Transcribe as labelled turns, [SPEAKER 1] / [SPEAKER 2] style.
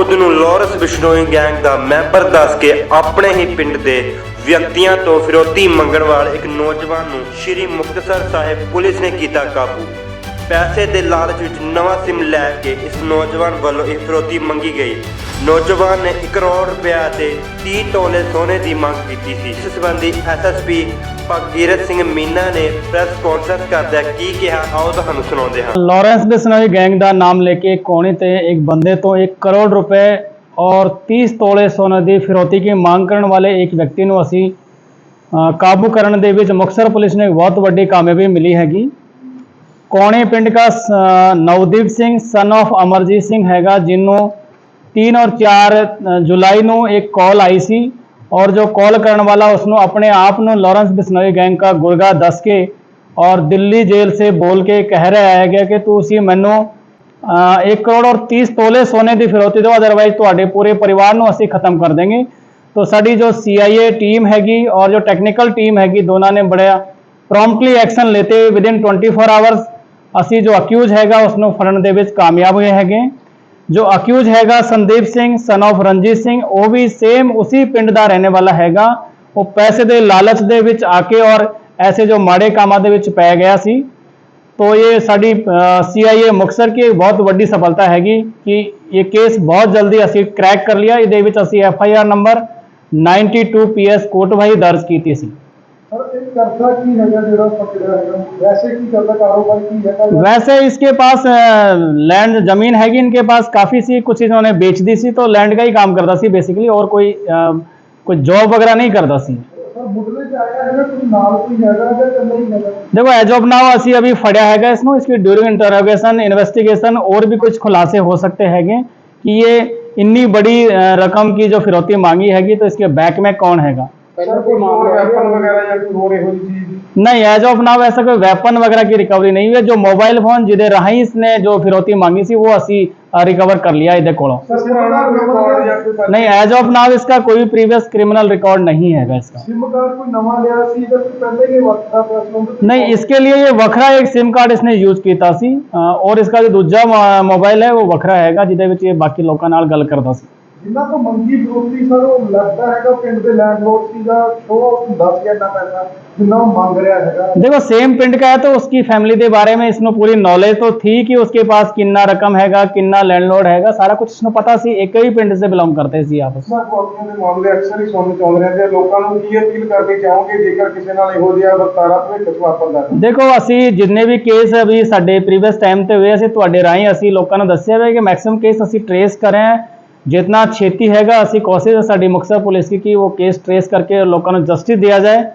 [SPEAKER 1] ਖੁਦ ਨੂੰ Lawrence Bishnoi gang ਦਾ ਮੈਂਬਰ ਦੱਸ ਕੇ ਆਪਣੇ ਹੀ ਪਿੰਡ ਦੇ ਵਿਅਕਤੀਆਂ ਤੋਂ ਫਿਰੋਤੀ ਮੰਗਣ ਵਾਲੇ ਇੱਕ ਨੌਜਵਾਨ ਨੂੰ ਸ਼੍ਰੀ ਮੁਕਤਸਰ ਸਾਹਿਬ ਪੁਲਿਸ ਨੇ ਕੀਤਾ ਕਾਬੂ। ਪੈਸੇ ਦੇ ਲਾਲਚ ਵਿੱਚ ਨਵਾਂ SIM ਲੈ ਕੇ ਇਸ ਨੌਜਵਾਨ ਵੱਲੋਂ ਇਹ ਫਿਰੌਤੀ ਮੰਗੀ ਗਈ। ਨੌਜਵਾਨ ਨੇ 1 ਕਰੋੜ ਰੁਪਇਆ ਤੇ 30 ਤੋਲੇ ਸੋਨੇ ਦੀ ਮੰਗ ਕੀਤੀ ਸੀ। ਇਸ ਸੰਬੰਧੀ ਐਸਐਸਪੀ ਭਗੀਰਥ ਸਿੰਘ ਮੀਨਾ ਨੇ ਪ੍ਰੈਸ ਕਾਨਫਰੰਸ ਕਰਦਿਆਂ ਕੀ ਕਿਹਾ, ਆਓ ਤੁਹਾਨੂੰ ਸੁਣਾਉਂਦੇ ਹਾਂ।
[SPEAKER 2] ਲਾਰੈਂਸ ਬਿਸਨੋਈ ਗੈਂਗ ਦਾ ਨਾਮ ਲੈ ਕੇ ਕੋਣੇ ਤੇ ਇੱਕ ਬੰਦੇ ਤੋਂ 1 ਕਰੋੜ ਰੁਪਏ ਔਰ 30 ਤੋਲੇ ਸੋਨੇ ਦੀ ਫਿਰੌਤੀ ਦੀ ਮੰਗ ਕਰਨ ਵਾਲੇ ਇੱਕ ਵਿਅਕਤੀ ਨੂੰ ਅਸੀਂ ਕਾਬੂ ਕਰਨ ਦੇ ਵਿੱਚ ਮੁਕਸਰ ਪੁਲਿਸ ਨੂੰ ਬਹੁਤ ਵੱਡੀ ਕਾਮਯਾਬੀ ਮਿਲੀ ਹੈਗੀ। ਕੋਣੇ ਪਿੰਡ ਦਾ? ਸ- ਨਵਦੀਪ ਸਿੰਘ ਸਨ of ਅਮਰਜੀਤ ਸਿੰਘ ਹੈਗਾ, ਜਿਹਨੂੰ 3 ਔਰ 4 ਜੁਲਾਈ ਨੂੰ ਇੱਕ ਕਾਲ ਆਈ ਸੀ ਔਰ ਜੋ ਕਾਲ ਕਰਨ ਵਾਲਾ ਉਸ ਨੂੰ ਆਪਣੇ ਆਪ ਨੂੰ ਲਾਰੈਂਸ ਬਿਸ਼ਨੋਈ ਗੈਂਗ ਦਾ ਗੁਰਗਾ ਦੱਸ ਕੇ ਔਰ ਦਿੱਲੀ ਜੇਲ੍ਹ ਸੇ ਬੋਲ ਕੇ ਕਹਿ ਰਿਹਾ ਹੈ ਕਿ ਤੁਸੀਂ ਮੈਨੂੰ 1 ਕਰੋੜ ਔਰ 30 ਤੋਲੇ ਸੋਨੇ ਦੀ ਫਿਰੌਤੀ ਦਿਓ ਅਦਰਵਾਈਜ਼ ਤੁਹਾਡੇ ਪੂਰੇ ਪਰਿਵਾਰ ਨੂੰ ਅਸੀਂ ਖਤਮ ਕਰ ਦੇਂਗੇ। ਤੋ ਸਾਡੀ ਜੋ CIA ਟੀਮ ਹੈਗੀ ਔਰ ਜੋ ਟੈਕਨੀਕਲ ਟੀਮ ਹੈਗੀ, ਦੋਨਾਂ ਨੇ ਬੜਿਆ ਪ੍ਰੋਮਪਟਲੀ ਐਕਸ਼ਨ ਲੈਤੇ ਵਿਦਿਨ 24 ਆਵਰਸ ਅਸੀਂ ਜੋ ਅਕਿਊਜ਼ ਹੈਗਾ ਉਸ ਨੂੰ ਫੜਨ ਦੇ ਵਿੱਚ ਕਾਮਯਾਬ ਹੋਏ ਹੈਗੇ ਜੋ ਅਕਿਊਜ਼ ਹੈਗਾ, ਸੰਦੀਪ ਸਿੰਘ ਸਨ of ਰਣਜੀਤ ਸਿੰਘ, ਉਹ ਵੀ ਸੇਮ ਉਸੇ ਪਿੰਡ ਦਾ ਰਹਿਣੇ ਵਾਲਾ ਹੈਗਾ। ਉਹ ਪੈਸੇ ਦੇ ਲਾਲਚ ਦੇ ਵਿੱਚ ਆ ਕੇ ਔਰ ਐਸੇ ਜੋ ਮਾੜੇ ਕੰਮਾਂ ਦੇ ਵਿੱਚ ਪੈ ਗਿਆ ਸੀ। ਤੋ ਇਹ ਸਾਡੀ ਸੀਆਈਏ ਮੁਕਤਸਰ ਕੀ ਬਹੁਤ ਵੱਡੀ ਸਫਲਤਾ ਹੈਗੀ ਕਿ ਇਹ ਕੇਸ ਬਹੁਤ ਜਲਦੀ ਅਸੀਂ ਕ੍ਰੈਕ ਕਰ ਲਿਆ। ਇਹਦੇ ਵਿੱਚ ਅਸੀਂ F I R number 92 PS Kotbhai ਦਰਜ ਕੀਤੀ ਸੀ। वैसे इसके पास लैंड ज़मीन हैगी इनके पास। काफ़ी सी कुछ इन्होंने बेच दी सी तो लैंड का ही काम करता सी बेसिकली और कोई कोई जॉब वगैरह नहीं करता सी। देखो एज ऑफ़ नाउ असी अभी फड़िया है इसमें इसकी ड्यूरिंग इंटरोगेशन इन्वेस्टिगेशन और भी कुछ खुलासे हो सकते हैं कि ये इतनी बड़ी रकम की जो फिरौती मांगी हैगी तो इसके बैक में कौन हैगा?
[SPEAKER 3] ਪਹਿਲਾਂ ਕੋਈ ਮਾਮਲਾ ਵੈਪਨ ਵਗੈਰਾ ਜਾਂ ਕੋਈ ਹੋਰ ਇਹੋ ਜਿਹੀ ਚੀਜ਼
[SPEAKER 2] नहीं एज ऑफ नाउ ऐसा कोई वेपन वगैरह की रिकवरी नहीं हुई है जो मोबाइल फोन जिदे राही इसने जो फिरौती मांगी थी वो असी रिकवर कर लिया इधर
[SPEAKER 3] को
[SPEAKER 2] नहीं एज ऑफ नाउ इसका कोई भी प्रीवियस क्रिमिनल रिकॉर्ड नहीं है इसका नहीं इसके लिए ये वखरा एक सिम कार्ड इसने यूज किया और इसका जो दूजा मोबाइल है वो वखरा हैगा जिदे बाकी लोगों गल करता सी ਲੋਕਾਂ ਨਾਲ ਗੱਲ ਕਰਦਾ ਸੀ
[SPEAKER 3] ਜਿਨ੍ਹਾਂ ਤੋਂ ਮੰਗੀ ਵਿਰੋਧੀ ਸਰ ਉਹ ਲੱਗਦਾ ਹੈਗਾ ਪਿੰਡ ਦੇ ਲੈਂਡਲੋਰਡ ਸੀ ਜਾਂ ਸ਼ੋਅ ਹੁੰਦਾ ਸੀ ਇੰਨਾ ਪੈਸਾ ਜਿੰਨਾ ਉਹ ਮੰਗ ਰਿਹਾ ਹੈਗਾ
[SPEAKER 2] देखो सेम पिंड का है तो उसकी फैमिली के बारे में इसमें पूरी नॉलेज तो थी कि उसके पास कितना रकम हैगा कितना लैंडलॉर्ड हैगा सारा कुछ इसमें पता सी एक ही पिंड से बिलोंग करते सी आपस
[SPEAKER 3] ਸਰ ਗਵਾਲੀਆਂ ਦੇ ਮਾਮਲੇ ਅਕਸਰ ਹੀ ਸੁਣਨ ਚ ਆਉਂਦੇ ਰਹਿੰਦੇ ਆ ਲੋਕਾਂ ਨੂੰ ਕੀ ਅਪੀਲ ਕਰਨੀ ਚਾਹੋਗੇ ਜੇਕਰ ਕਿਸੇ ਨਾਲ ਇਹੋ ਜਿਹਾ ਵਰਤਾਰਾ ਭਵਿੱਖ ਚ ਵਾਪਰਦਾ ਹੈ
[SPEAKER 2] ਦੇਖੋ ਅਸੀਂ ਜਿੰਨੇ ਵੀ ਕੇਸ ਅਭੀ ਸਾਡੇ ਪ੍ਰੀਵੀਅਸ ਟਾਈਮ ਤੇ ਹੋਏ ਅਸੀਂ ਤੁਹਾਡੇ ਰਾਹੀਂ ਅਸੀਂ ਲੋਕਾਂ ਨੂੰ ਦੱਸਿਆ ਹੋਇਆ ਕਿ ਮੈਕਸਿਮਮ ਕੇਸ ਅਸੀਂ ਟਰੇਸ ਕਰ ਰਹੇ ਹਾਂ ਜਿੰਨਾ ਛੇਤੀ ਹੈਗਾ, ਅਸੀਂ ਕੋਸ਼ਿਸ਼ ਸਾਡੀ ਮੁਕਤਸਰ ਪੁਲਿਸ ਦੀ ਕਿ ਉਹ ਕੇਸ ਟਰੇਸ ਕਰਕੇ ਲੋਕਾਂ ਨੂੰ ਜਸਟਿਸ ਦਿਆ ਜਾਏ।